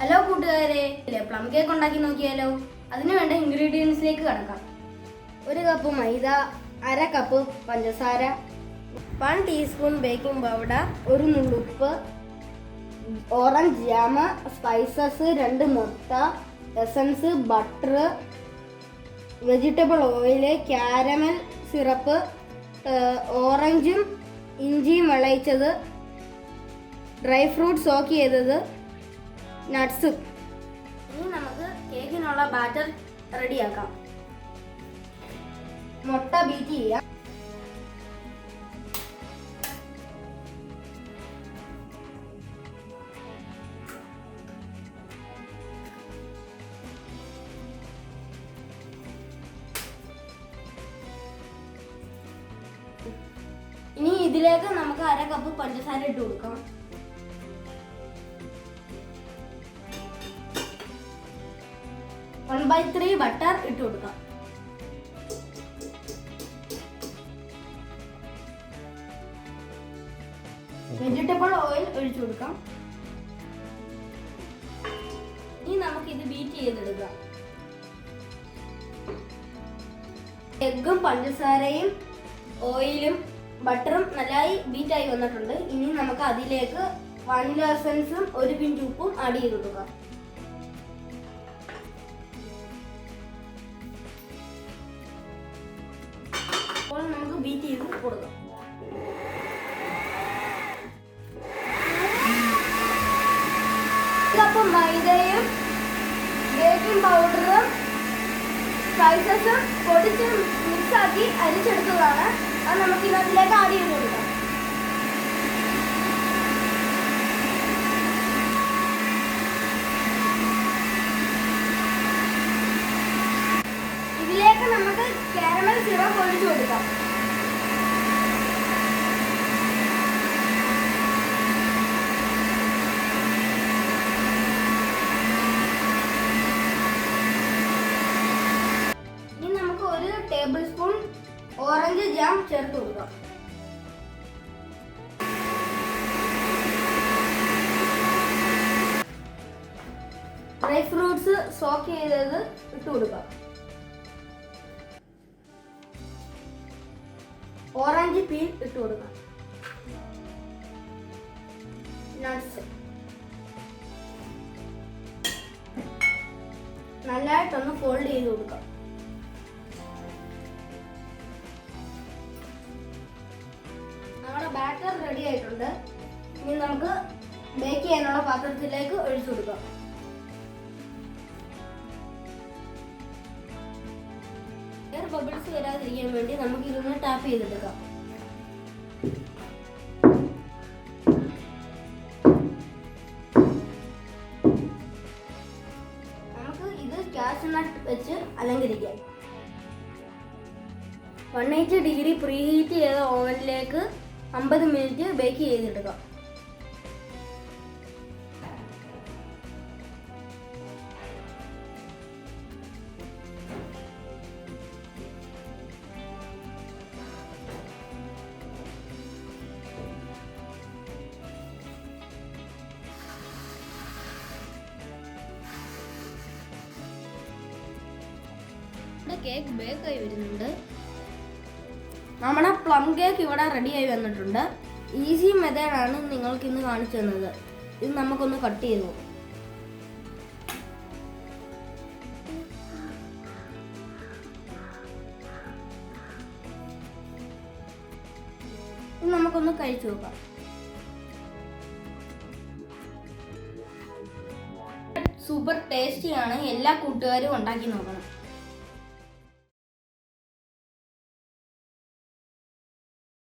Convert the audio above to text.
Hello കൂട്ടുകാരെ. Plum cake ഉണ്ടാക്കി നോക്കിയാലോ? അതിന് വേണ്ട ഇൻഗ്രീഡിയൻസിലേക്ക് കടക്കാം. ഒരു കപ്പ് മൈദ അര കപ്പ് പഞ്ചസാര വൺ ടീസ്പൂൺ ബേക്കിംഗ് പൗഡർ ഒരു നുള്ളുപ്പ് ഓറഞ്ച് ജാമ സ്പൈസസ് രണ്ട് മുട്ട essence butter vegetable oil caramel syrup ഓറഞ്ചും ഇഞ്ചിയും വിളയിച്ചത് ഡ്രൈ ഫ്രൂട്ട് സോക്ക് ചെയ്തത് നട്ട്സ്. ഇനി നമുക്ക് കേക്കിനുള്ള ബാറ്റർ റെഡിയാക്കാം. മുട്ട ബീറ്റ് ചെയ്യാം. ഇനി ഇതിലേക്ക് നമുക്ക് അര കപ്പ് പഞ്ചസാര ഇട്ട് കൊടുക്കാം. വൺ ബൈ ത്രീ ബട്ടർ ഇട്ട് കൊടുക്കാം. വെജിറ്റബിൾ ഓയിൽ ഒഴിച്ചു കൊടുക്കാം. ഇനി നമുക്ക് ഇത് ബീറ്റ് ചെയ്തെടുക്കാം എഗ്ഗും പഞ്ചസാരയും ഓയിലും ബട്ടറും നല്ലതായി ബീറ്റായി വന്നിട്ടുണ്ട്. ഇനി നമുക്ക് അതിലേക്ക് വാനില എസൻസും ഒരു പിൻ ഉപ്പും ആഡ് ചെയ്ത് കൊടുക്കാം. അപ്പോൾ നമുക്ക് ബീറ്റ് ചെയ്ത് കൊടുക്കാം. കപ്പ് മൈദയും ബേക്കിംഗ് പൗഡറും സ്പൈസസും പൊടിച്ച് മിക്സ് ആക്കി അരിച്ചെടുത്തതാണ്. അത് നമുക്ക് ഇതിനകത്തിലേക്ക് ആഡ് ചെയ്ത് കൊടുക്കാം ഇതിലേക്ക് നമുക്ക് ഇനി നമുക്ക് ഒരു ടേബിൾ സ്പൂൺ ഓറഞ്ച് ജാം ചേർത്ത് കൊടുക്കാം. ഡ്രൈ ഫ്രൂട്ട്സ് സോക്ക് ചെയ്തത് ഇട്ട് കൊടുക്കാം. ഓറഞ്ച് പീൽ ഇട്ട് കൊടുക്കാം. നട്ട്സ് നല്ലതായിട്ടൊന്ന് ഫോൾഡ് ചെയ്ത് കൊടുക്കാം. നമ്മുടെ ബാറ്റർ റെഡി ആയിട്ടുണ്ട്. ഇനി നമുക്ക് ബേക്ക് ചെയ്യാനുള്ള പാത്രത്തിലേക്ക് ഒഴിച്ചു കൊടുക്കാം. ബബിൾസ് വരാതിരിക്കാൻ വേണ്ടി നമുക്ക് ഇതൊന്ന് ടാപ്പ് ചെയ്തെടുക്കാം. നമുക്ക് ഇത് ക്യാഷ് നട്ട് വെച്ച് അലങ്കരിക്കാം. One eighty degree preheat ചെയ്ത ഓവനിലേക്ക് അമ്പത് മിനിറ്റ് ബേക്ക് ചെയ്തെടുക്കാം. കേക്ക് ബേക്കായി വരുന്നുണ്ട്. നമ്മുടെ പ്ലം കേക്ക് ഇവിടെ റെഡിയായി വന്നിട്ടുണ്ട്. ഈസി മെത്തേഡാണ് നിങ്ങൾക്ക് ഇന്ന് കാണിച്ചു തന്നത്. ഇത് നമുക്കൊന്ന് കട്ട് ചെയ്തു. ഇത് നമുക്കൊന്ന് കഴിച്ചു നോക്കാം. സൂപ്പർ ടേസ്റ്റിയാണ് എല്ലാ കൂട്ടുകാരും ഉണ്ടാക്കി നോക്കണം.